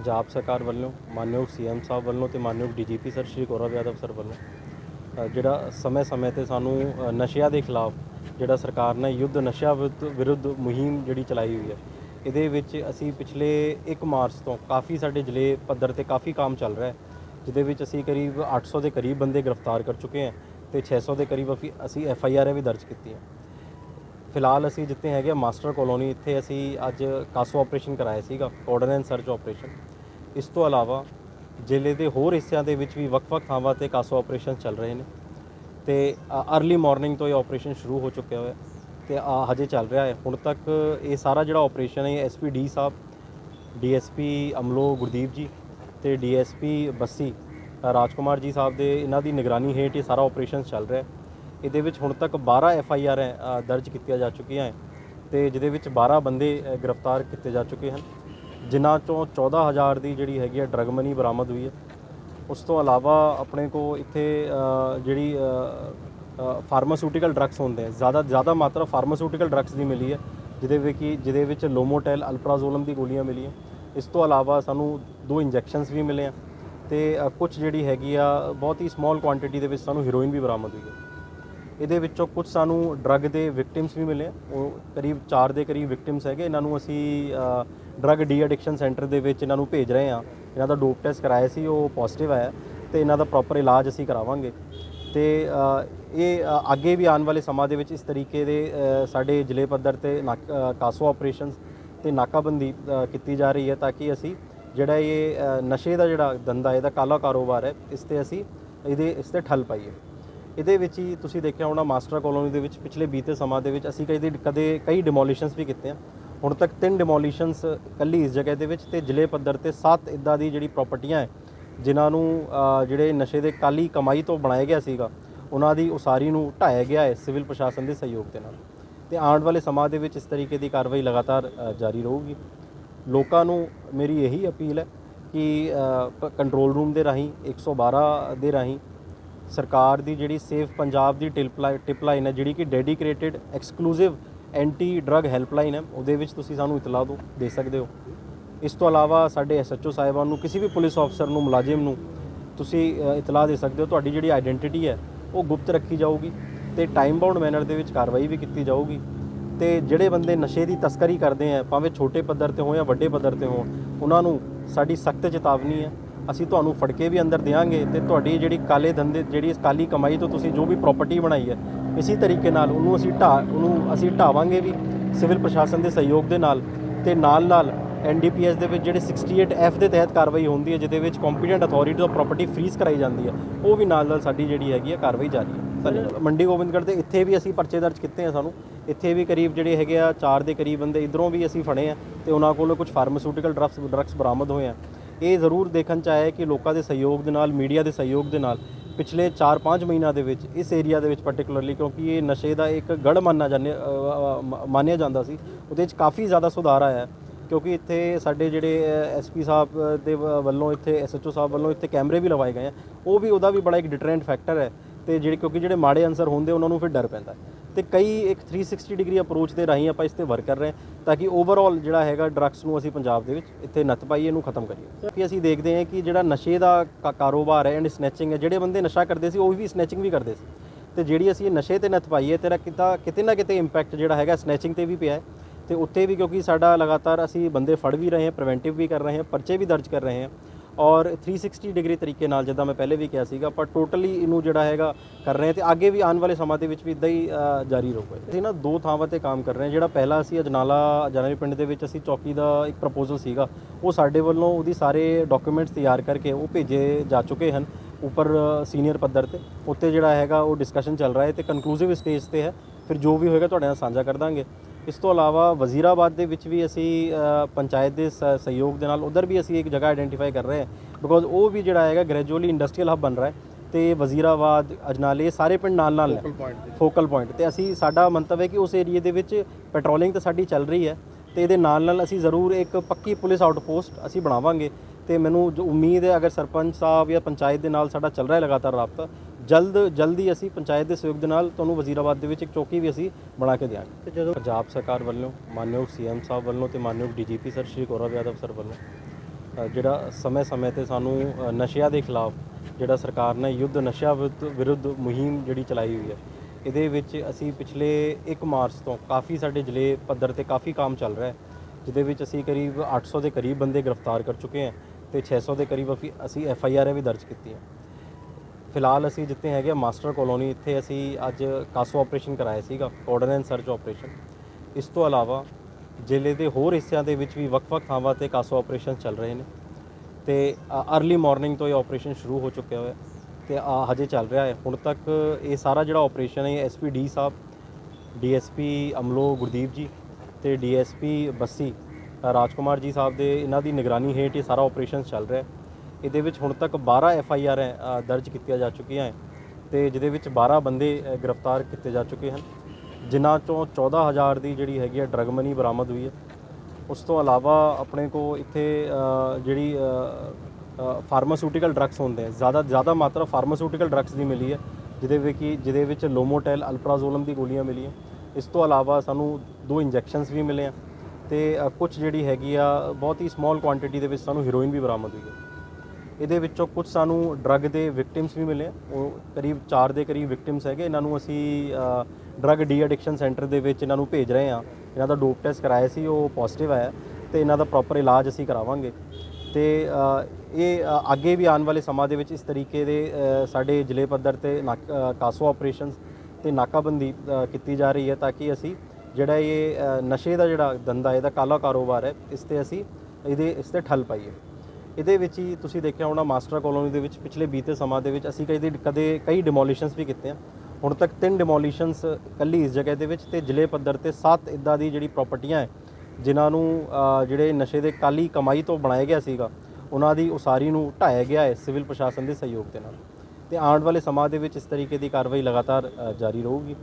ਪੰਜਾਬ ਸਰਕਾਰ ਵੱਲੋਂ, ਮਾਨਯੋਗ ਸੀਐਮ ਸਾਹਿਬ ਵੱਲੋਂ ਤੇ ਮਾਨਯੋਗ DGP sir Shri Gaurav Yadav sir ਵੱਲੋਂ ਜਿਹੜਾ ਸਮੇਂ-ਸਮੇਂ ਤੇ ਸਾਨੂੰ ਨਸ਼ਿਆਂ ਦੇ ਖਿਲਾਫ ਜਿਹੜਾ ਸਰਕਾਰ ਨੇ ਯੁੱਧ ਨਸ਼ਿਆਂ ਵਿਰੁੱਧ- ਵਿਰੁੱਧ ਮੁਹਿੰਮ ਜਿਹੜੀ ਚਲਾਈ ਹੋਈ ਹੈ, ਇਹਦੇ ਵਿੱਚ ਅਸੀਂ ਪਿਛਲੇ 1 ਮਾਰਚ ਤੋਂ ਕਾਫੀ ਸਾਡੇ ਜ਼ਿਲ੍ਹੇ ਪੱਧਰ ਤੇ ਕਾਫੀ ਕੰਮ ਚੱਲ ਰਿਹਾ ਹੈ, ਜਿਹਦੇ ਵਿੱਚ ਅਸੀਂ ਕਰੀਬ 800 ਦੇ ਕਰੀਬ ਬੰਦੇ ਗ੍ਰਿਫਤਾਰ ਕਰ ਚੁੱਕੇ ਹਾਂ ਤੇ 600 ਦੇ ਕਰੀਬ ਅਸੀਂ- ਅਸੀਂ ਐਫ ਆਈ ਆਰ ਵੀ ਦਰਜ ਕੀਤੀਆਂ ਫਿਲਹਾਲ ਅਸੀਂ ਜਿੱਥੇ ਹੈਗੇ ਆ ਮਾਸਟਰ ਕਲੋਨੀ, ਇੱਥੇ ਅਸੀਂ ਅੱਜ ਕਾਸੋ ਆਪਰੇਸ਼ਨ ਕਰਾਇਆ ਸੀਗਾ ਕੋਰਡਨ ਸਰਚ ਆਪਰੇਸ਼ਨ। ਇਸ ਤੋਂ ਇਲਾਵਾ ਜ਼ਿਲ੍ਹੇ ਦੇ ਹੋਰ ਹਿੱਸਿਆਂ ਦੇ ਵਿੱਚ ਵੀ ਵੱਖ-ਵੱਖ ਥਾਵਾਂ ਤੇ ਕਾਸੋ ਆਪਰੇਸ਼ਨ ਚੱਲ ਰਹੇ ਨੇ ਤੇ ਅਰਲੀ ਮਾਰਨਿੰਗ ਤੋਂ ਇਹ ਆਪਰੇਸ਼ਨ ਸ਼ੁਰੂ ਹੋ ਚੁੱਕਿਆ ਹੋਇਆ ਤੇ ਆ ਹਜੇ ਚੱਲ ਰਿਹਾ ਹੈ। ਹੁਣ ਤੱਕ ਇਹ ਸਾਰਾ ਜਿਹੜਾ ਆਪਰੇਸ਼ਨ ਹੈ ਐਸਪੀ ਡੀ ਸਾਹਿਬ ਡੀਐਸਪੀ ਅਮਲੋ ਗੁਰਦੀਪ ਜੀ ਤੇ ਡੀਐਸਪੀ ਬੱਸੀ ਅ, ਰਾਜਕੁਮਾਰ ਜੀ ਸਾਹਿਬ ਦੇ ਇਹਨਾਂ ਦੀ ਨਿਗਰਾਨੀ ਹੇਠ ਇਹ ਸਾਰਾ ਆਪਰੇਸ਼ਨ ਚੱਲ ਰਿਹਾ ਹੈ। ਇਹਦੇ ਵਿੱਚ ਹੁਣ ਤੱਕ 12 ਐਫ ਆਈ ਆਰ ਦਰਜ ਕੀਤੀਆਂ ਜਾ ਚੁੱਕੀਆਂ ਹੈ ਤੇ ਜਿਹਦੇ ਵਿੱਚ 12 ਬੰਦੇ ਗ੍ਰਿਫਤਾਰ ਕੀਤੇ ਜਾ ਚੁੱਕੇ ਹਨ। ਜਿਨ੍ਹਾਂ ਚੋਂ 14000 ਦੀ ਜਿਹੜੀ ਹੈਗੀ ਹੈ ਡਰਗ ਮਨੀ ਬਰਾਮਦ ਹੋਈ ਹੈ। ਉਸ ਤੋਂ ਇਲਾਵਾ ਆਪਣੇ ਕੋ ਇੱਥੇ ਜਿਹੜੀ ਫਾਰਮਾਸਿਊਟੀਕਲ ਡਰੱਗਸ ਹੁੰਦੇ ਆ। ਜ਼ਿਆਦਾ ਜ਼ਿਆਦਾ ਮਾਤਰਾ ਫਾਰਮਾਸਿਊਟੀਕਲ ਡਰੱਗਸ ਦੀ ਮਿਲੀ ਹੈ, ਜਿਹਦੇ ਵਿੱਚ ਕਿ, ਜਿਹਦੇ ਵਿੱਚ ਲੋਮੋਟੈਲ ਅਲਪਰਾਜ਼ੋਲਮ ਦੀ ਗੋਲੀਆਂ ਮਿਲੀਆਂ। ਇਸ ਤੋਂ ਇਲਾਵਾ ਸਾਨੂੰ ਦੋ ਇੰਜੈਕਸ਼ਨਸ ਵੀ ਮਿਲੇ ਆ ਤੇ ਕੁਝ ਜਿਹੜੀ ਹੈਗੀ ਆ, ਬਹੁਤ ਹੀ ਸਮਾਲ ਕੁਆਂਟੀਟੀ ਦੇ ਵਿੱਚ ਸਾਨੂੰ ਹੀਰੋਇਨ ਵੀ ਬਰਾਮਦ ਹੋਈ ਹੈ। ਇਹਦੇ ਵਿੱਚੋਂ ਕੁਝ ਸਾਨੂੰ ਡਰੱਗ ਦੇ ਵਿਕਟਿਮਸ ਵੀ ਮਿਲੇ ਉਹ ਕਰੀਬ 4 ਦੇ ਕਰੀਬ ਵਿਕਟਿਮਸ ਹੈਗੇ। ਇਹਨਾਂ ਨੂੰ ਅਸੀਂ ਡਰੱਗ ਡੀ ਐਡਿਕਸ਼ਨ ਸੈਂਟਰ ਦੇ ਵਿੱਚ ਇਹਨਾਂ ਨੂੰ ਭੇਜ ਰਹੇ ਆ ਇਹਨਾਂ ਦਾ ਡੋਪ ਟੈਸਟ ਕਰਾਇਆ ਸੀ, ਉਹ ਪੋਜ਼ਿਟਿਵ ਆਇਆ ਤੇ ਇਹਨਾਂ ਦਾ ਪ੍ਰੋਪਰ ਇਲਾਜ ਅਸੀਂ ਕਰਾਵਾਂਗੇ। ਤੇ ਇਹ ਅੱਗੇ ਵੀ ਆਉਣ ਵਾਲੇ ਸਮਾਂ ਦੇ ਵਿੱਚ ਇਸ ਤਰੀਕੇ ਦੇ ਸਾਡੇ ਜ਼ਿਲ੍ਹੇ ਪੱਧਰ ਤੇ ਨਾਕ- ਕਾਸੋ ਆਪਰੇਸ਼ਨਸ ਤੇ ਨਾਕਾਬੰਦੀ ਕੀਤੀ ਜਾ ਰਹੀ ਹੈ ਤਾਂ ਕਿ ਅਸੀਂ ਜਿਹੜਾ ਇਹ ਨਸ਼ੇ ਦਾ ਜਿਹੜਾ ਧੰਦਾ ਇਹਦਾ ਕਾਲਾ ਕਾਰੋਬਾਰ ਹੈ, ਇਸ ਤੇ ਅਸੀਂ ਇਹਦੇ, ਇਸ ਤੇ ਠੱਲ ਪਾਈਏ। ਇਹਦੇ ਵਿੱਚ ਹੀ ਤੁਸੀਂ ਦੇਖਿਆ ਹੋਣਾ ਮਾਸਟਰ ਕਲੋਨੀ ਦੇ ਵਿੱਚ ਪਿਛਲੇ ਬੀਤੇ ਸਮਾਂ ਦੇ ਵਿੱਚ ਅਸੀਂ ਕਈ ਕਦੇ ਕਈ ਡਿਮੋਲੀਸ਼ਨਸ ਵੀ ਕੀਤੇ ਆ। ਹੁਣ ਤੱਕ ਤਿੰਨ ਡਿਮੋਲੀਸ਼ਨਸ ਕੱਲੀ ਇਸ ਜਗ੍ਹਾ ਦੇ ਵਿੱਚ ਤੇ ਜ਼ਿਲ੍ਹੇ ਪੱਧਰ ਤੇ ਸੱਤ ਇਦਾਂ ਦੀ ਜਿਹੜੀ ਪ੍ਰਾਪਰਟੀਆਂ ਹੈ ਜਿਨ੍ਹਾਂ ਨੂੰ ਜਿਹੜੇ ਨਸ਼ੇ ਦੇ ਕਾਲੀ ਕਮਾਈ ਤੋਂ ਬਣਾਇਆ ਗਿਆ ਸੀਗਾ, ਉਹਨਾਂ ਦੀ ਉਸਾਰੀ ਨੂੰ ਢਾਇਆ ਗਿਆ ਹੈ ਸਿਵਲ ਪ੍ਰਸ਼ਾਸਨ ਦੇ ਸਹਿਯੋਗ ਦੇ ਨਾਲ। ਤੇ ਆਉਣ ਵਾਲੇ ਸਮਾਂ ਦੇ ਵਿੱਚ ਇਸ ਤਰੀਕੇ ਦੀ ਕਾਰਵਾਈ ਲਗਾਤਾਰ ਜਾਰੀ ਰਹੂਗੀ। ਲੋਕਾਂ ਨੂੰ ਮੇਰੀ ਇਹੀ ਅਪੀਲ ਹੈ ਕਿ ਕੰਟਰੋਲ ਰੂਮ ਦੇ ਰਾਹੀਂ 112 ਦੇ ਰਾਹੀਂ ਸਰਕਾਰ ਦੀ ਜਿਹੜੀ ਸੇਫ ਪੰਜਾਬ ਦੀ ਟਿਪ ਲਾਈਨ ਹੈ, ਜਿਹੜੀ ਕਿ dedicated exclusive anti drug helpline ਹੈ, ਉਹਦੇ ਵਿੱਚ ਤੁਸੀਂ ਸਾਨੂੰ ਇਤਲਾਹ ਦੋ, ਦੇ ਸਕਦੇ ਹੋ। ਇਸ ਤੋਂ ਇਲਾਵਾ ਸਾਡੇ ਐਸਐਚਓ ਸਾਹਿਬਾਨ ਨੂੰ, ਕਿਸੇ ਵੀ ਪੁਲਿਸ ਅਫਸਰ ਨੂੰ, ਮੁਲਾਜ਼ਮ ਨੂੰ ਤੁਸੀਂ ਇਤਲਾਹ ਦੇ ਸਕਦੇ ਹੋ, ਤੁਹਾਡੀ ਜਿਹੜੀ ਆਇਡੈਂਟੀਟੀ ਹੈ, ਉਹ ਗੁਪਤ ਰੱਖੀ ਜਾਊਗੀ ਤੇ ਟਾਈਮ ਬਾਉਂਡ ਮੈਨਰ ਦੇ ਵਿੱਚ ਕਾਰਵਾਈ ਵੀ ਕੀਤੀ ਜਾਊਗੀ। ਤੇ ਜਿਹੜੇ ਬੰਦੇ ਨਸ਼ੇ ਦੀ ਤਸਕਰੀ ਕਰਦੇ ਆ, ਭਾਵੇਂ ਛੋਟੇ ਪੱਧਰ ਤੇ ਹੋਣ ਜਾਂ ਵੱਡੇ ਪੱਧਰ ਤੇ ਹੋਣ, ਉਹਨਾਂ ਨੂੰ ਸਾਡੀ ਸਖਤ ਚੇਤਾਵਨੀ ਹੈ ਅਸੀਂ ਤੁਹਾਨੂੰ ਫੜ ਕੇ ਵੀ ਅੰਦਰ ਦੇਵਾਂਗੇ ਤੇ ਤੁਹਾਡੀ ਜਿਹੜੀ ਕਾਲੇ ਧੰਦੇ, ਜਿਹੜੀ ਇਸ ਕਾਲੀ ਕਮਾਈ ਤੋਂ ਤੁਸੀਂ ਜੋ ਵੀ ਪ੍ਰਾਪਰਟੀ ਬਣਾਈ ਹੈ, ਇਸੇ ਤਰੀਕੇ ਨਾਲ ਉਹਨੂੰ ਅਸੀਂ ਢਾ, ਉਹਨੂੰ ਅਸੀਂ ਢਾਵਾਂਗੇ ਵੀ ਸਿਵਲ ਪ੍ਰਸ਼ਾਸਨ ਦੇ ਸਹਿਯੋਗ ਦੇ ਨਾਲ ਤੇ ਨਾਲ ਨਾਲ ਐਨਡੀਪੀਐਸ ਦੇ ਵਿੱਚ ਜਿਹੜੇ 68 ਐਫ ਦੇ ਤਹਿਤ ਕਾਰਵਾਈ ਹੁੰਦੀ ਹੈ, ਜਿਹਦੇ ਵਿੱਚ ਕੰਪੀਟੈਂਟ ਅਥਾਰਟੀ ਤੋਂ ਪ੍ਰਾਪਰਟੀ ਫ੍ਰੀਜ਼ ਕਰਾਈ ਜਾਂਦੀ ਹੈ, ਉਹ ਵੀ ਨਾਲ ਨਾਲ ਸਾਡੀ ਜਿਹੜੀ ਹੈਗੀ ਹੈ ਕਾਰਵਾਈ ਜਾਰੀ ਹੈ। ਮੰਡੀ ਗੋਬਿੰਦਗੜ੍ਹ ਦੇ ਇੱਥੇ ਵੀ ਅਸੀਂ ਪਰਚੇ ਦਰਜ ਕੀਤੇ ਆ ਸਾਨੂੰ, ਇੱਥੇ ਵੀ ਕਰੀਬ ਜਿਹੜੇ ਹੈਗੇ ਆ 4 ਦੇ ਕਰੀਬ ਬੰਦੇ ਇਧਰੋਂ ਵੀ ਅਸੀਂ ਫੜੇ ਆ ਤੇ ਉਹਨਾਂ ਕੋਲੋਂ ਕੁਝ ਫਾਰਮਾਸਿਊਟੀਕਲ ਡਰੱਗਸ ਡਰੱਗਸ ਬਰਾਮਦ ਹੋਏ ਆ। ਇਹ ਜ਼ਰੂਰ ਦੇਖਣ ਚ ਆਇਆ ਹੈ ਕਿ ਲੋਕਾਂ ਦੇ ਸਹਿਯੋਗ ਦੇ ਨਾਲ, ਮੀਡੀਆ ਦੇ ਸਹਿਯੋਗ ਦੇ ਨਾਲ ਪਿਛਲੇ 4-5 ਮਹੀਨਿਆਂ ਦੇ ਵਿੱਚ, ਇਸ ਏਰੀਆ ਦੇ ਵਿੱਚ ਪਾਰਟਿਕੂਲਰਲੀ ਕਿਉਂਕਿ ਇਹ ਨਸ਼ੇ ਦਾ ਇੱਕ ਗੜ ਮੰਨਿਆ ਜਾਂਦੇ ਮੰਨਿਆ ਜਾਂਦਾ ਸੀ, ਉਹਦੇ ਵਿੱਚ ਕਾਫੀ ਜ਼ਿਆਦਾ ਸੁਧਾਰ ਆਇਆ ਕਿਉਂਕਿ ਇੱਥੇ ਸਾਡੇ ਜਿਹੜੇ ਐਸਪੀ ਸਾਹਿਬ ਦੇ ਵ- ਵੱਲੋਂ ਇੱਥੇ ਐਸਐਚਓ ਸਾਹਿਬ ਵੱਲੋਂ ਇੱਥੇ ਕੈਮਰੇ ਵੀ ਲਵਾਏ ਗਏ ਆ। ਉਹ ਵੀ ਉਹਦਾ ਵੀ ਬੜਾ ਇੱਕ ਡਿਟਰੈਂਟ ਫੈਕਟਰ ਹੈ। ਤੇ ਜਿਹੜੇ ਕਿਉਂਕਿ ਜਿਹੜੇ ਮਾੜੇ ਅਨਸਰ ਹੁੰਦੇ ਉਹਨਾਂ ਨੂੰ ਫਿਰ ਡਰ ਪੈਂਦਾ ਹੈ। ਤੇ ਕਈ ਇੱਕ 360 ਡਿਗਰੀ ਅਪਰੋਚ ਦੇ ਰਾਹੀਂ ਆਪਾਂ ਇਸ ਤੇ ਵਰਕ ਕਰ ਰਹੇ ਹਾਂ ਤਾਂ ਕਿ ਓਵਰਆਲ ਜਿਹੜਾ ਹੈਗਾ ਡਰੱਗਸ ਨੂੰ ਅਸੀਂ ਪੰਜਾਬ ਦੇ ਵਿੱਚ ਇੱਥੇ ਨੱਥ ਪਾਈਏ, ਇਹਨੂੰ ਖਤਮ ਕਰੀਏ। ਕਿ ਅਸੀਂ ਦੇਖਦੇ ਹਾਂ ਕਿ ਜਿਹੜਾ ਨਸ਼ੇ ਦਾ ਕਾ- ਕਾਰੋਬਾਰ ਹੈ ਐਂਡ ਸਨੈਚਿੰਗ ਹੈ, ਜਿਹੜੇ ਬੰਦੇ ਨਸ਼ਾ ਕਰਦੇ ਸੀ, ਉਹ ਵੀ ਸਨੈਚਿੰਗ ਵੀ ਕਰਦੇ ਸੀ। ਤੇ ਜਿਹੜੀ ਅਸੀਂ ਇਹ ਨਸ਼ੇ ਤੇ ਨੱਥ ਪਾਈਏ ਤੇਰਾ ਕਿਤਾ, ਕਿਤੇ ਨਾ ਕਿਤੇ ਇੰਪੈਕਟ ਜਿਹੜਾ ਹੈਗਾ ਸਨੈਚਿੰਗ ਤੇ ਵੀ ਪਿਆ ਹੈ। ਤੇ ਉੱਥੇ ਵੀ ਕਿਉਂਕਿ ਸਾਡਾ ਲਗਾਤਾਰ ਅਸੀਂ ਬੰਦੇ ਫੜ ਵੀ ਰਹੇ ਹਾਂ ਪ੍ਰੀਵੈਂਟਿਵ ਵੀ ਕਰ ਰਹੇ ਹਾਂ, ਪਰਚੇ ਵੀ ਦਰਜ ਕਰ ਰਹੇ ਹਾਂ। ਔਰ 360 ਡਿਗਰੀ ਤਰੀਕੇ ਨਾਲ, ਜਿੱਦਾਂ ਮੈਂ ਪਹਿਲੇ ਵੀ ਕਿਹਾ ਸੀਗਾ ਪਰ ਟੋਟਲੀ ਇਹਨੂੰ ਜਿਹੜਾ ਹੈਗਾ ਕਰ ਰਹੇ ਹਾਂ ਤੇ ਅੱਗੇ ਵੀ ਆਉਣ ਵਾਲੇ ਸਮਾਂ ਦੇ ਵਿੱਚ ਵੀ ਇਦਾਂ ਹੀ ਜਾਰੀ ਰਹੂਗਾ। ਅਸੀਂ ਨਾ ਦੋ ਥਾਵਾਂ ਤੇ ਕੰਮ ਕਰ ਰਹੇ ਹਾਂ। ਜਿਹੜਾ ਪਹਿਲਾ ਅਸੀਂ ਅਜਨਾਲਾ ਅਜਨਾਲੇ ਪਿੰਡ ਦੇ ਵਿੱਚ ਅਸੀਂ ਚੌਕੀ ਦਾ ਇੱਕ ਪ੍ਰਪੋਜ਼ਲ ਸੀਗਾ, ਉਹ ਸਾਡੇ ਵੱਲੋਂ ਉਹਦੀ ਸਾਰੇ ਡਾਕੂਮੈਂਟਸ ਤਿਆਰ ਕਰਕੇ ਉਹ ਭੇਜੇ ਜਾ ਚੁੱਕੇ ਹਨ ਉੱਪਰ ਸੀਨੀਅਰ ਪੱਧਰ ਤੇ। ਉੱਤੇ ਜਿਹੜਾ ਹੈਗਾ ਉਹ ਡਿਸਕਸ਼ਨ ਚੱਲ ਰਿਹਾ ਹੈ ਤੇ ਕਨਕਲੂਸਿਵ ਸਟੇਜ ਤੇ ਹੈ। ਫਿਰ ਜੋ ਵੀ ਹੋਏਗਾ ਤੁਹਾਡੇ ਨਾਲ ਸਾਂਝਾ ਕਰ ਦਾਂਗੇ। ਇਸ ਤੋਂ ਇਲਾਵਾ ਵਜ਼ੀਰਾਬਾਦ ਦੇ ਵਿੱਚ ਵੀ ਅਸੀਂ ਪੰਚਾਇਤ ਦੇ ਸਹਿਯੋਗ ਦੇ ਨਾਲ ਉਧਰ ਵੀ ਅਸੀਂ ਇੱਕ ਜਗ੍ਹਾ ਆਇਡੈਂਟੀਫਾਈ ਕਰ ਰਹੇ ਹਾਂ ਬਿਕੋਜ਼ ਉਹ ਵੀ ਜਿਹੜਾ ਹੈਗਾ ਗ੍ਰੈਜੂਅਲੀ ਇੰਡਸਟਰੀਅਲ ਹੱਬ ਬਣ ਰਿਹਾ ਹੈ ਤੇ ਵਜ਼ੀਰਾਬਾਦ ਅਜਨਾਲੇ ਸਾਰੇ ਪਿੰਡ ਨਾਲ ਨਾਲ ਫੋਕਲ ਪੁਆਇੰਟ ਤੇ ਅਸੀਂ ਸਾਡਾ ਮੰਤਵ ਹੈ ਕਿ ਉਸ ਏਰੀਏ ਦੇ ਵਿੱਚ ਪੈਟਰੋਲਿੰਗ ਤਾਂ ਸਾਡੀ ਚੱਲ ਰਹੀ ਹੈ ਤੇ ਇਹਦੇ ਨਾਲ ਨਾਲ ਅਸੀਂ ਜ਼ਰੂਰ ਇੱਕ ਪੱਕੀ ਪੁਲਿਸ ਆਊਟਪੋਸਟ ਅਸੀਂ ਬਣਾਵਾਂਗੇ ਤੇ ਮੈਨੂੰ ਜੋ ਉਮੀਦ ਹੈ ਅਗਰ ਸਰਪੰਚ ਸਾਹਿਬ ਜਾਂ ਪੰਚਾਇਤ ਦੇ ਨਾਲ ਸਾਡਾ ਚੱਲ ਰਿਹਾ ਹੈ ਲਗਾਤਾਰ ਰਾਬਤਾ ਜਲਦ ਜਲਦੀ ਅਸੀਂ ਪੰਚਾਇਤ ਦੇ ਸਹਿਯੋਗ ਦੇ ਨਾਲ ਤੁਹਾਨੂੰ ਵਜ਼ੀਰਾਬਾਦ ਦੇ ਵਿੱਚ ਇੱਕ ਚੌਕੀ ਵੀ ਅਸੀਂ ਬਣਾ ਕੇ ਦਿਆਂਗੇ। ਤੇ ਜਦੋਂ ਪੰਜਾਬ ਸਰਕਾਰ ਵੱਲੋਂ ਮਾਨਯੋਗ ਸੀਐਮ ਸਾਹਿਬ ਵੱਲੋਂ ਤੇ ਮਾਨਯੋਗ DGP sir Shri Gaurav Yadav sir ਵੱਲੋਂ ਜਿਹੜਾ ਸਮੇਂ-ਸਮੇਂ ਤੇ ਸਾਨੂੰ ਨਸ਼ਿਆਂ ਦੇ ਖਿਲਾਫ ਜਿਹੜਾ ਸਰਕਾਰ ਨੇ ਯੁੱਧ ਨਸ਼ਿਆਂ ਵਿਰੁੱਧ ਮੁਹਿੰਮ ਜਿਹੜੀ ਚਲਾਈ ਹੋਈ ਹੈ ਇਹਦੇ ਵਿੱਚ ਅਸੀਂ ਪਿਛਲੇ 1 ਮਾਰਚ ਤੋਂ ਕਾਫੀ ਸਾਡੇ ਜ਼ਿਲ੍ਹੇ ਪੱਧਰ ਤੇ ਕਾਫੀ ਕੰਮ ਚੱਲ ਰਿਹਾ ਹੈ ਜਿਹਦੇ ਵਿੱਚ ਅਸੀਂ ਕਰੀਬ 800 ਦੇ ਕਰੀਬ ਬੰਦੇ ਗ੍ਰਿਫਤਾਰ ਕਰ ਚੁੱਕੇ ਹਾਂ ਤੇ 600 ਦੇ ਕਰੀਬ ਅਸੀਂ- ਅਸੀਂ ਐਫ ਆਈ ਆਰ ਵੀ ਦਰਜ ਕੀਤੀਆਂ ਫਿਲਹਾਲ ਅਸੀਂ ਜਿੱਥੇ ਹੈਗੇ ਆ ਮਾਸਟਰ ਕਲੋਨੀ ਇੱਥੇ ਅਸੀਂ ਅੱਜ ਕਾਸੋ ਆਪਰੇਸ਼ਨ ਕਰਾਇਆ ਸੀਗਾ ਕੋਆਰਡੀਨੇਟ ਸਰਚ ਆਪਰੇਸ਼ਨ ਇਸ ਤੋਂ ਇਲਾਵਾ ਜ਼ਿਲ੍ਹੇ ਦੇ ਹੋਰ ਹਿੱਸਿਆਂ ਦੇ ਵਿੱਚ ਵੀ ਵੱਖ-ਵੱਖ ਥਾਵਾਂ ਤੇ ਕਾਸੋ ਆਪਰੇਸ਼ਨ ਚੱਲ ਰਹੇ ਨੇ। ਤੇ ਅਰਲੀ ਮਾਰਨਿੰਗ ਤੋਂ ਇਹ ਆਪਰੇਸ਼ਨ ਸ਼ੁਰੂ ਹੋ ਚੁੱਕਿਆ ਹੋਇਆ ਤੇ ਆ ਹਜੇ ਚੱਲ ਰਿਹਾ ਹੈ। ਹੁਣ ਤੱਕ ਇਹ ਸਾਰਾ ਜਿਹੜਾ ਆਪਰੇਸ਼ਨ ਹੈ ਐਸਪੀ ਡੀ ਸਾਹਿਬ ਡੀਐਸਪੀ ਅਮਲੋ ਗੁਰਦੀਪ ਜੀ ਤੇ ਡੀਐਸਪੀ ਬੱਸੀ ਅ, ਰਾਜਕੁਮਾਰ ਜੀ ਸਾਹਿਬ ਦੇ ਇਹਨਾਂ ਦੀ ਨਿਗਰਾਨੀ ਹੇਠ ਇਹ ਸਾਰਾ ਆਪਰੇਸ਼ਨ ਚੱਲ ਰਿਹਾ ਹੈ। ਇਹਦੇ ਵਿੱਚ ਹੁਣ ਤੱਕ 12 ਐਫ ਆਈ ਆਰ ਦਰਜ ਕੀਤੀਆਂ ਜਾ ਚੁੱਕੀਆਂ ਹੈ ਤੇ ਜਿਹਦੇ ਵਿੱਚ 12 ਬੰਦੇ ਗ੍ਰਿਫਤਾਰ ਕੀਤੇ ਜਾ ਚੁੱਕੇ ਹਨ। ਜਿਨ੍ਹਾਂ ਚੋਂ 14000 ਦੀ ਜਿਹੜੀ ਹੈਗੀ ਹੈ ਡਰਗ ਮਨੀ ਬਰਾਮਦ ਹੋਈ ਹੈ। ਉਸ ਤੋਂ ਇਲਾਵਾ ਆਪਣੇ ਕੋ ਇੱਥੇ ਜਿਹੜੀ ਫਾਰਮਾਸਿਊਟੀਕਲ ਡਰੱਗਸ ਹੁੰਦੇ ਆ। ਜ਼ਿਆਦਾ ਜ਼ਿਆਦਾ ਮਾਤਰਾ ਫਾਰਮਾਸਿਊਟੀਕਲ ਡਰੱਗਸ ਦੀ ਮਿਲੀ ਹੈ, ਜਿਹਦੇ ਵਿੱਚ ਕਿ, ਜਿਹਦੇ ਵਿੱਚ ਲੋਮੋਟੈਲ ਅਲਪਰਾਜ਼ੋਲਮ ਦੀ ਗੋਲੀਆਂ ਮਿਲੀਆਂ। ਇਸ ਤੋਂ ਇਲਾਵਾ ਸਾਨੂੰ ਦੋ ਇੰਜੈਕਸ਼ਨਸ ਵੀ ਮਿਲੇ ਆ ਤੇ ਕੁਝ ਜਿਹੜੀ ਹੈਗੀ ਆ, ਬਹੁਤ ਹੀ ਸਮਾਲ ਕੁਆਂਟੀਟੀ ਦੇ ਵਿੱਚ ਸਾਨੂੰ ਹੀਰੋਇਨ ਵੀ ਬਰਾਮਦ ਹੋਈ ਹੈ। ਇਹਦੇ ਵਿੱਚੋਂ ਕੁਝ ਸਾਨੂੰ ਡਰੱਗ ਦੇ ਵਿਕਟਿਮਸ ਵੀ ਮਿਲੇ ਉਹ ਕਰੀਬ 4 ਦੇ ਕਰੀਬ ਵਿਕਟਿਮਸ ਹੈਗੇ। ਇਹਨਾਂ ਨੂੰ ਅਸੀਂ ਡਰੱਗ ਡੀ ਐਡਿਕਸ਼ਨ ਸੈਂਟਰ ਦੇ ਵਿੱਚ ਇਹਨਾਂ ਨੂੰ ਭੇਜ ਰਹੇ ਆ ਇਹਨਾਂ ਦਾ ਡੋਪ ਟੈਸਟ ਕਰਾਇਆ ਸੀ, ਉਹ ਪੋਜ਼ਿਟਿਵ ਆਇਆ ਤੇ ਇਹਨਾਂ ਦਾ ਪ੍ਰੋਪਰ ਇਲਾਜ ਅਸੀਂ ਕਰਾਵਾਂਗੇ। ਤੇ ਇਹ ਅੱਗੇ ਵੀ ਆਉਣ ਵਾਲੇ ਸਮਾਂ ਦੇ ਵਿੱਚ ਇਸ ਤਰੀਕੇ ਦੇ ਸਾਡੇ ਜ਼ਿਲ੍ਹੇ ਪੱਧਰ ਤੇ ਨਾਕ- ਕਾਸੋ ਆਪਰੇਸ਼ਨਸ ਤੇ ਨਾਕਾਬੰਦੀ ਕੀਤੀ ਜਾ ਰਹੀ ਹੈ ਤਾਂ ਕਿ ਅਸੀਂ ਜਿਹੜਾ ਇਹ ਨਸ਼ੇ ਦਾ ਜਿਹੜਾ ਧੰਦਾ ਇਹਦਾ ਕਾਲਾ ਕਾਰੋਬਾਰ ਹੈ, ਇਸ ਤੇ ਅਸੀਂ ਇਹਦੇ, ਇਸ ਤੇ ਠੱਲ ਪਾਈਏ। ਇਹਦੇ ਵਿੱਚ ਹੀ ਤੁਸੀਂ ਦੇਖਿਆ ਹੋਣਾ ਮਾਸਟਰ ਕਲੋਨੀ ਦੇ ਵਿੱਚ ਪਿਛਲੇ ਬੀਤੇ ਸਮਾਂ ਦੇ ਵਿੱਚ ਅਸੀਂ ਕਈ ਕਦੇ ਕਈ ਡਿਮੋਲੀਸ਼ਨਸ ਵੀ ਕੀਤੇ ਆ। ਹੁਣ ਤੱਕ ਤਿੰਨ ਡਿਮੋਲੀਸ਼ਨਸ ਕੱਲੀ ਇਸ ਜਗ੍ਹਾ ਦੇ ਵਿੱਚ ਤੇ ਜ਼ਿਲ੍ਹੇ ਪੱਧਰ ਤੇ ਸੱਤ ਇਦਾਂ ਦੀ ਜਿਹੜੀ ਪ੍ਰਾਪਰਟੀਆਂ ਹੈ ਜਿਨ੍ਹਾਂ ਨੂੰ ਜਿਹੜੇ ਨਸ਼ੇ ਦੇ ਕਾਲੀ ਕਮਾਈ ਤੋਂ ਬਣਾਇਆ ਗਿਆ ਸੀਗਾ, ਉਹਨਾਂ ਦੀ ਉਸਾਰੀ ਨੂੰ ਢਾਇਆ ਗਿਆ ਹੈ ਸਿਵਲ ਪ੍ਰਸ਼ਾਸਨ ਦੇ ਸਹਿਯੋਗ ਦੇ ਨਾਲ। ਤੇ ਆਉਣ ਵਾਲੇ ਸਮਾਂ ਦੇ ਵਿੱਚ ਇਸ ਤਰੀਕੇ ਦੀ ਕਾਰਵਾਈ ਲਗਾਤਾਰ ਜਾਰੀ ਰਹੂਗੀ।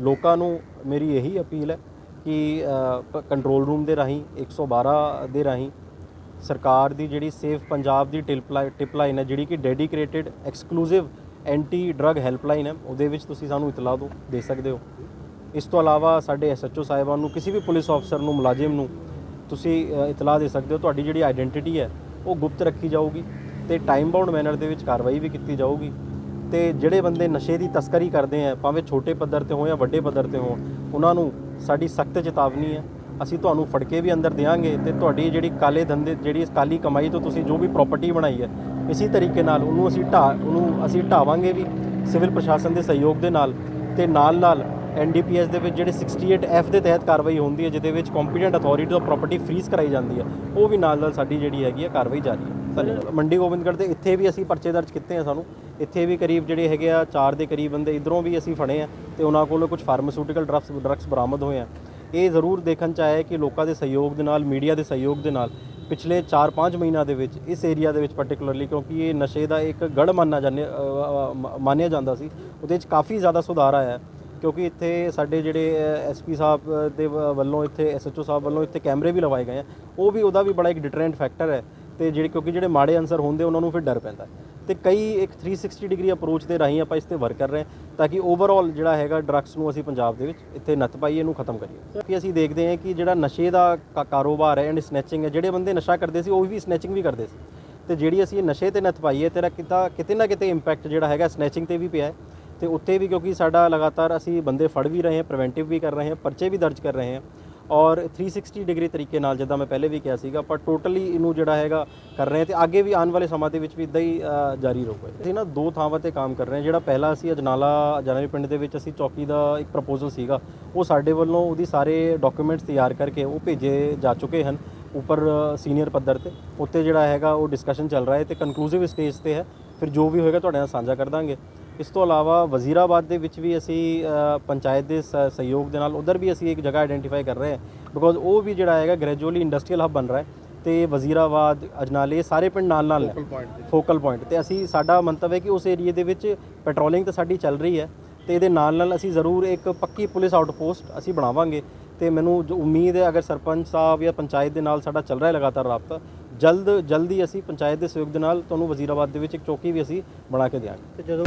ਲੋਕਾਂ ਨੂੰ ਮੇਰੀ ਇਹੀ ਅਪੀਲ ਹੈ ਕਿ ਕੰਟਰੋਲ ਰੂਮ ਦੇ ਰਾਹੀਂ 112 ਦੇ ਰਾਹੀਂ ਸਰਕਾਰ ਦੀ ਜਿਹੜੀ ਸੇਫ ਪੰਜਾਬ ਦੀ ਟਿਪ ਲਾਈਨ ਹੈ, ਜਿਹੜੀ ਕਿ dedicated exclusive anti drug helpline ਹੈ, ਉਹਦੇ ਵਿੱਚ ਤੁਸੀਂ ਸਾਨੂੰ ਇਤਲਾਹ ਦੋ, ਦੇ ਸਕਦੇ ਹੋ। ਇਸ ਤੋਂ ਇਲਾਵਾ ਸਾਡੇ ਐਸਐਚਓ ਸਾਹਿਬਾਨ ਨੂੰ, ਕਿਸੇ ਵੀ ਪੁਲਿਸ ਅਫਸਰ ਨੂੰ, ਮੁਲਾਜ਼ਮ ਨੂੰ ਤੁਸੀਂ ਇਤਲਾਹ ਦੇ ਸਕਦੇ ਹੋ, ਤੁਹਾਡੀ ਜਿਹੜੀ ਆਇਡੈਂਟੀਟੀ ਹੈ, ਉਹ ਗੁਪਤ ਰੱਖੀ ਜਾਊਗੀ ਤੇ ਟਾਈਮ ਬਾਉਂਡ ਮੈਨਰ ਦੇ ਵਿੱਚ ਕਾਰਵਾਈ ਵੀ ਕੀਤੀ ਜਾਊਗੀ। ਤੇ ਜਿਹੜੇ ਬੰਦੇ ਨਸ਼ੇ ਦੀ ਤਸਕਰੀ ਕਰਦੇ ਆ, ਭਾਵੇਂ ਛੋਟੇ ਪੱਧਰ ਤੇ ਹੋਣ ਜਾਂ ਵੱਡੇ ਪੱਧਰ ਤੇ ਹੋਣ, ਉਹਨਾਂ ਨੂੰ ਸਾਡੀ ਸਖਤ ਚੇਤਾਵਨੀ ਹੈ ਅਸੀਂ ਤੁਹਾਨੂੰ ਫੜ ਕੇ ਵੀ ਅੰਦਰ ਦਿਆਂਗੇ ਤੇ ਤੁਹਾਡੀ ਜਿਹੜੀ ਕਾਲੇ ਧੰਦੇ, ਜਿਹੜੀ ਇਸ ਕਾਲੀ ਕਮਾਈ ਤੋਂ ਤੁਸੀਂ ਜੋ ਵੀ ਪ੍ਰਾਪਰਟੀ ਬਣਾਈ ਹੈ, ਇਸੇ ਤਰੀਕੇ ਨਾਲ ਉਹਨੂੰ ਅਸੀਂ ਢਾ, ਉਹਨੂੰ ਅਸੀਂ ਢਾਵਾਂਗੇ ਵੀ ਸਿਵਲ ਪ੍ਰਸ਼ਾਸਨ ਦੇ ਸਹਿਯੋਗ ਦੇ ਨਾਲ ਤੇ ਨਾਲ ਨਾਲ ਐਨਡੀਪੀਐਸ ਦੇ ਵਿੱਚ ਜਿਹੜੇ 68 ਐਫ ਦੇ ਤਹਿਤ ਕਾਰਵਾਈ ਹੁੰਦੀ ਹੈ, ਜਿਹਦੇ ਵਿੱਚ ਕੰਪੀਟੈਂਟ ਅਥਾਰਟੀ ਤੋਂ ਪ੍ਰਾਪਰਟੀ ਫ੍ਰੀਜ਼ ਕਰਾਈ ਜਾਂਦੀ ਹੈ, ਉਹ ਵੀ ਨਾਲ ਨਾਲ ਸਾਡੀ ਜਿਹੜੀ ਹੈਗੀ ਹੈ ਕਾਰਵਾਈ ਜਾਰੀ ਹੈ। ਮੰਡੀ ਗੋਬਿੰਦਗੜ੍ਹ ਦੇ ਇੱਥੇ ਵੀ ਅਸੀਂ ਪਰਚੇ ਦਰਜ ਕੀਤੇ ਆ ਸਾਨੂੰ, ਇੱਥੇ ਵੀ ਕਰੀਬ ਜਿਹੜੇ ਹੈਗੇ ਆ 4 ਦੇ ਕਰੀਬ ਬੰਦੇ ਇਧਰੋਂ ਵੀ ਅਸੀਂ ਫੜੇ ਆ ਤੇ ਉਹਨਾਂ ਕੋਲੋਂ ਕੁਝ ਫਾਰਮਾਸਿਊਟੀਕਲ ਡਰੱਗਸ ਡਰੱਗਸ ਬਰਾਮਦ ਹੋਏ ਆ। ਇਹ ਜ਼ਰੂਰ ਦੇਖਣ ਚ ਆਇਆ ਹੈ ਕਿ ਲੋਕਾਂ ਦੇ ਸਹਿਯੋਗ ਦੇ ਨਾਲ, ਮੀਡੀਆ ਦੇ ਸਹਿਯੋਗ ਦੇ ਨਾਲ ਪਿਛਲੇ 4-5 ਮਹੀਨਿਆਂ ਦੇ ਵਿੱਚ, ਇਸ ਏਰੀਆ ਦੇ ਵਿੱਚ ਪਾਰਟਿਕੂਲਰਲੀ ਕਿਉਂਕਿ ਇਹ ਨਸ਼ੇ ਦਾ ਇੱਕ ਗੜ ਮੰਨਿਆ ਜਾਂਦੇ ਮੰਨਿਆ ਜਾਂਦਾ ਸੀ, ਉਹਦੇ ਵਿੱਚ ਕਾਫੀ ਜ਼ਿਆਦਾ ਸੁਧਾਰ ਆਇਆ ਕਿਉਂਕਿ ਇੱਥੇ ਸਾਡੇ ਜਿਹੜੇ ਐਸਪੀ ਸਾਹਿਬ ਦੇ ਵ- ਵੱਲੋਂ ਇੱਥੇ ਐਸਐਚਓ ਸਾਹਿਬ ਵੱਲੋਂ ਇੱਥੇ ਕੈਮਰੇ ਵੀ ਲਵਾਏ ਗਏ ਆ। ਉਹ ਵੀ ਉਹਦਾ ਵੀ ਬੜਾ ਇੱਕ ਡਿਟਰੈਂਟ ਫੈਕਟਰ ਹੈ ਤੇ ਜਿਹੜੇ, ਕਿਉਂਕਿ ਜਿਹੜੇ ਮਾੜੇ ਅਨਸਰ ਹੁੰਦੇ, ਉਹਨਾਂ ਨੂੰ ਫਿਰ ਡਰ ਪੈਂਦਾ ਤੇ ਕਈ ਇੱਕ 360 ਡਿਗਰੀ ਅਪਰੋਚ ਦੇ ਰਾਹੀਂ ਆਪਾਂ ਇਸ ਤੇ ਵਰਕ ਕਰ ਰਹੇ ਹਾਂ ਤਾਂ ਕਿ ਓਵਰਆਲ ਜਿਹੜਾ ਹੈਗਾ ਡਰੱਗਸ ਨੂੰ ਅਸੀਂ ਪੰਜਾਬ ਦੇ ਵਿੱਚ ਇੱਥੇ ਨੱਥ ਪਾਈਏ, ਇਹਨੂੰ ਖਤਮ ਕਰੀਏ। ਕਿ ਅਸੀਂ ਦੇਖਦੇ ਹਾਂ ਕਿ ਜਿਹੜਾ ਨਸ਼ੇ ਦਾ ਕਾ- ਕਾਰੋਬਾਰ ਹੈ ਐਂਡ ਸਨੈਚਿੰਗ ਹੈ, ਜਿਹੜੇ ਬੰਦੇ ਨਸ਼ਾ ਕਰਦੇ ਸੀ, ਉਹ ਵੀ ਸਨੈਚਿੰਗ ਵੀ ਕਰਦੇ ਸੀ। ਤੇ ਜਿਹੜੀ ਅਸੀਂ ਇਹ ਨਸ਼ੇ ਤੇ ਨੱਥ ਪਾਈਏ ਤੇਰਾ ਕਿਤਾ, ਕਿਤੇ ਨਾ ਕਿਤੇ ਇੰਪੈਕਟ ਜਿਹੜਾ ਹੈਗਾ ਸਨੈਚਿੰਗ ਤੇ ਵੀ ਪਿਆ ਹੈ। ਤੇ ਉੱਥੇ ਵੀ ਕਿਉਂਕਿ ਸਾਡਾ ਲਗਾਤਾਰ ਅਸੀਂ ਬੰਦੇ ਫੜ ਵੀ ਰਹੇ ਹਾਂ ਪ੍ਰੀਵੈਂਟਿਵ ਵੀ ਕਰ ਰਹੇ ਹਾਂ, ਪਰਚੇ ਵੀ ਦਰਜ ਕਰ ਰਹੇ ਹਾਂ। ਔਰ 360 ਡਿਗਰੀ ਤਰੀਕੇ ਨਾਲ, ਜਿੱਦਾਂ ਮੈਂ ਪਹਿਲੇ ਵੀ ਕਿਹਾ ਸੀਗਾ ਪਰ ਟੋਟਲੀ ਇਹਨੂੰ ਜਿਹੜਾ ਹੈਗਾ ਕਰ ਰਹੇ ਹਾਂ ਤੇ ਅੱਗੇ ਵੀ ਆਉਣ ਵਾਲੇ ਸਮਾਂ ਦੇ ਵਿੱਚ ਵੀ ਇਦਾਂ ਹੀ ਜਾਰੀ ਰਹੂਗਾ। ਅਸੀਂ ਨਾ ਦੋ ਥਾਵਾਂ ਤੇ ਕੰਮ ਕਰ ਰਹੇ ਹਾਂ। ਜਿਹੜਾ ਪਹਿਲਾ ਅਸੀਂ ਅਜਨਾਲਾ ਅਜਨਾਲੇ ਪਿੰਡ ਦੇ ਵਿੱਚ ਅਸੀਂ ਚੌਕੀ ਦਾ ਇੱਕ ਪ੍ਰਪੋਜ਼ਲ ਸੀਗਾ, ਉਹ ਸਾਡੇ ਵੱਲੋਂ ਉਹਦੀ ਸਾਰੇ ਡਾਕੂਮੈਂਟਸ ਤਿਆਰ ਕਰਕੇ ਉਹ ਭੇਜੇ ਜਾ ਚੁੱਕੇ ਹਨ ਉੱਪਰ ਸੀਨੀਅਰ ਪੱਧਰ ਤੇ। ਉੱਤੇ ਜਿਹੜਾ ਹੈਗਾ ਉਹ ਡਿਸਕਸ਼ਨ ਚੱਲ ਰਿਹਾ ਹੈ ਤੇ ਕਨਕਲੂਸਿਵ ਸਟੇਜ ਤੇ ਹੈ। ਫਿਰ ਜੋ ਵੀ ਹੋਏਗਾ ਤੁਹਾਡੇ ਨਾਲ ਸਾਂਝਾ ਕਰ ਦਾਂਗੇ। ਇਸ ਤੋਂ ਇਲਾਵਾ ਵਜ਼ੀਰਾਬਾਦ ਦੇ ਵਿੱਚ ਵੀ ਅਸੀਂ ਪੰਚਾਇਤ ਦੇ ਸਹਿਯੋਗ ਦੇ ਨਾਲ ਉਧਰ ਵੀ ਅਸੀਂ ਇੱਕ ਜਗ੍ਹਾ ਆਇਡੈਂਟੀਫਾਈ ਕਰ ਰਹੇ ਹਾਂ ਬਿਕੋਜ਼ ਉਹ ਵੀ ਜਿਹੜਾ ਹੈਗਾ ਗ੍ਰੈਜੂਅਲੀ ਇੰਡਸਟਰੀਅਲ ਹੱਬ ਬਣ ਰਿਹਾ ਹੈ ਤੇ ਵਜ਼ੀਰਾਬਾਦ ਅਜਨਾਲੇ ਸਾਰੇ ਪਿੰਡ ਨਾਲ ਨਾਲ ਫੋਕਲ ਪੁਆਇੰਟ ਤੇ ਅਸੀਂ ਸਾਡਾ ਮੰਤਵ ਹੈ ਕਿ ਉਸ ਏਰੀਆ ਦੇ ਵਿੱਚ ਪੈਟਰੋਲਿੰਗ ਤਾਂ ਸਾਡੀ ਚੱਲ ਰਹੀ ਹੈ ਤੇ ਇਹਦੇ ਨਾਲ ਨਾਲ ਅਸੀਂ ਜ਼ਰੂਰ ਇੱਕ ਪੱਕੀ ਪੁਲਿਸ ਆਊਟਪੋਸਟ ਅਸੀਂ ਬਣਾਵਾਂਗੇ ਤੇ ਮੈਨੂੰ ਜੋ ਉਮੀਦ ਹੈ ਅਗਰ ਸਰਪੰਚ ਸਾਹਿਬ ਜਾਂ ਪੰਚਾਇਤ ਦੇ ਨਾਲ ਸਾਡਾ ਚੱਲ ਰਿਹਾ ਹੈ ਲਗਾਤਾਰ ਰਾਬਤਾ ਜਲਦ, ਜਲਦੀ ਅਸੀਂ ਪੰਚਾਇਤ ਦੇ ਸਹਿਯੋਗ ਦੇ ਨਾਲ ਤੁਹਾਨੂੰ ਵਜ਼ੀਰਾਬਾਦ ਦੇ ਵਿੱਚ ਇੱਕ ਚੌਕੀ ਵੀ ਅਸੀਂ ਬਣਾ ਕੇ ਦਿਆਂਗੇ। ਤੇ ਜਦੋਂ